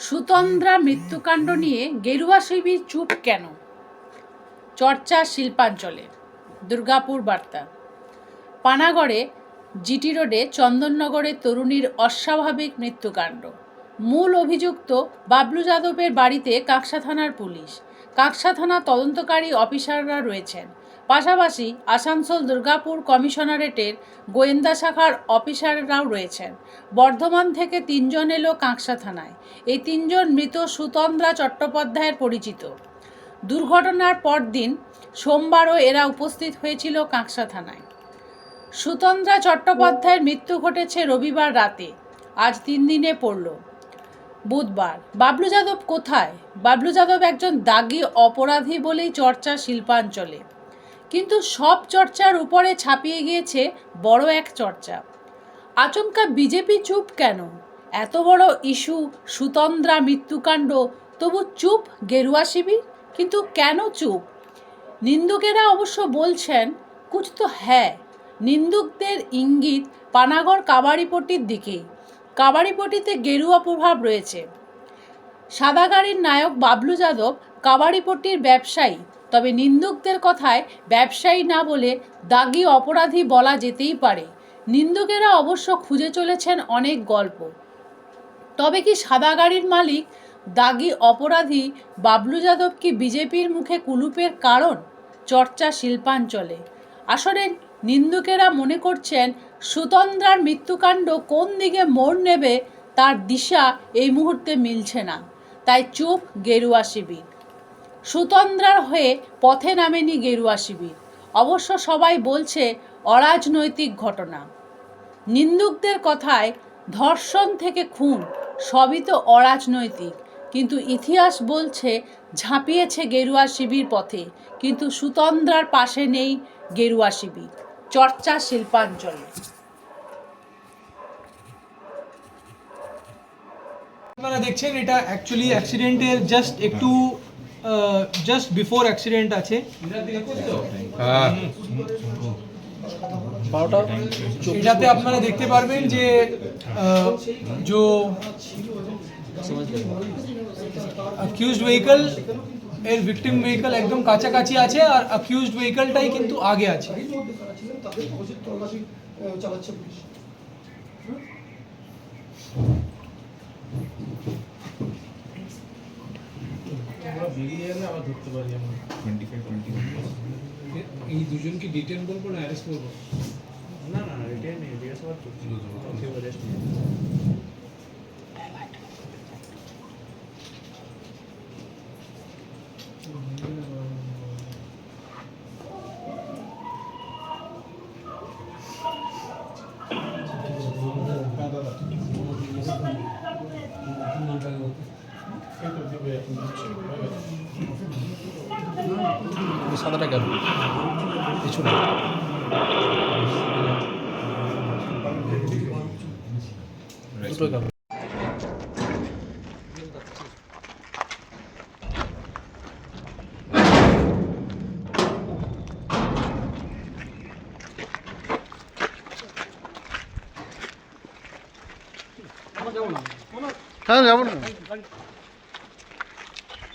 সুতন্দ্রা মৃত্যুকাণ্ড নিয়ে গেরুয়া শিবির চুপ কেন? চর্চা শিল্পাঞ্চলের। দুর্গাপুর বার্তা। পানাগড়ে জিটি রোডে চন্দননগরের তরুণীর অস্বাভাবিক মৃত্যুকাণ্ড। মূল অভিযুক্ত বাবলু যাদবের বাড়িতে কাকসা থানার পুলিশ। কাকসা থানা তদন্তকারী অফিসাররা রয়েছেন। পাশাপাশি আসানসোল দুর্গাপুর কমিশনারেটের গোয়েন্দা শাখার অফিসাররাও রয়েছেন। বর্ধমান থেকে তিনজন এলো কাঁকসা থানায়। এই তিনজন মৃত সুতন্দ্রা চট্টোপাধ্যায়ের পরিচিত। দুর্ঘটনার পরদিন সোমবারও এরা উপস্থিত হয়েছিল কাঁকসা থানায়। সুতন্দ্রা চট্টোপাধ্যায়ের মৃত্যু ঘটেছে রবিবার রাতে। আজ তিন দিনে পড়ল। বুধবার। বাবলু যাদব কোথায়? বাবলু যাদব একজন দাগি অপরাধী বলেই চর্চা শিল্পাঞ্চলে। কিন্তু সব চর্চার উপরে ছাপিয়ে গিয়েছে বড় এক চর্চা। আচমকা বিজেপি চুপ কেন? এত বড় ইস্যু, সুতন্দ্রা মৃত্যুকাণ্ড, তবু চুপ গেরুয়া শিবির? কিন্তু কেন চুপ? নিন্দুকেরা অবশ্য বলছেন, কুছ তো হ্যাঁ। নিন্দুকদের ইঙ্গিত পানাগড় কাবাড়িপট্টির দিকেই কাবাড়িপট্টিতে গেরুয়া প্রভাব রয়েছে। সাদা গাড়ির নায়ক বাবলু যাদব কাবাড়িপট্টির ব্যবসায়ী। তবে নিন্দুকদের কথায় ব্যবসায়ী না বলে দাগি অপরাধী বলা যেতেই পারে। নিন্দুকেরা অবশ্য খুঁজে চলেছেন অনেক গল্প। তবে কি সাদা গাড়ির মালিক দাগি অপরাধী বাবলু যাদব কি বিজেপির মুখে কুলুপের কারণ? চর্চা শিল্পাঞ্চলে। আসলে নিন্দুকেরা মনে করছেন সুতন্দ্রার মৃত্যুকাণ্ড কোন দিকে মোড় নেবে তার দিশা এই মুহূর্তে মিলছে না। তাই চুপ গেরুয়া শিবির। সুতন্দ্রার হয়ে পথে নামেনি গেরুয়া শিবির। অবশ্য সবাই বলছে অরাজনৈতিক ঘটনা। নিন্দুকদের কথায় ধর্ষণ থেকে খুন, সবই তো অরাজনৈতিক। কিন্তু ইতিহাস বলছে ঝাঁপিয়েছে গেরুয়া শিবির পথে, কিন্তু সুতন্দ্রার পাশে নেই গেরুয়া শিবির। চর্চা শিল্পাঞ্চলে। আপনারা দেখছেন এটা অ্যাকচুয়ালি অ্যাক্সিডেন্টের জাস্ট একটু জাস্ট বিফোর অ্যাক্সিডেন্ট আছে এটাতে আপনারা দেখতে পারবেন যে আহ, जो অ্যাকিউজড ভেহিকল এর ভিকটিম ভেহিকল একদম কাছাকাছি আছে আর অ্যাকিউজড ভেহিকলটাই কিন্তু আগে আছে এই দুজনকে ডিটেন করবো না অ্যারেস্ট করবো না না রিটেন নেই জিজ্ঞাসাবাদ করছি কেউ arrest নেই। সাদাটা কেন কিছু না দুটো কেন হ্যাঁ যাবো না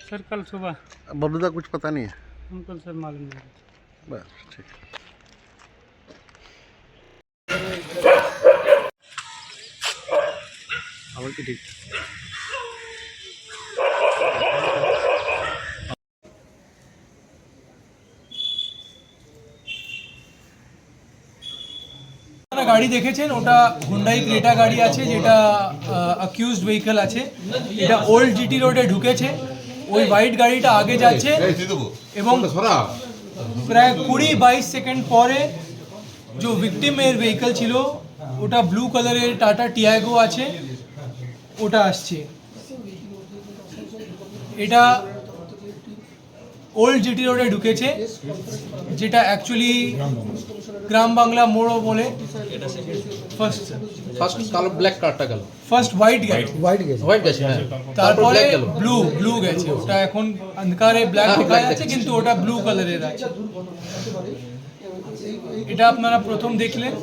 सर कल सुबह बबलूदा कुछ पता नहीं है हमको सर मालूम नहीं बस ठीक है আমার কি ঠিক আপনারা গাড়ি দেখেছেন ওটা হুন্ডাই ক্রেটা গাড়ি আছে যেটা অ্যাকিউজড ভেহিকল আছে এটা ওল্ড জিটি রোডে ঢুকেছে ওই হোয়াইট গাড়িটা আগে যাচ্ছে এবং প্রায় কুড়ি বাইশ সেকেন্ড পরে যে ভিকটিমের ভেহিকল ছিল ওটা ব্লু কালারের টাটা টিয়াগো আছে ওটা আসছে। এটা ওল্ড জিটি রোডে ঢুকেছে যেটা অ্যাকচুয়ালি গ্রাম বাংলা মোড়ও বলে। ফার্স্ট ফার্স্ট কালো ব্ল্যাক কারটা গেল। ফার্স্ট হোয়াইট গাড়ি হোয়াইট গেছে। হ্যাঁ। তারপরে ব্লু ব্লু গেছে। ওটা এখন অন্ধকারে ব্ল্যাক হ্যাঁ, দেখা যাচ্ছে কিন্তু ওটা ব্লু কালারের আছে। এটা আপনারা প্রথম দেখলেন।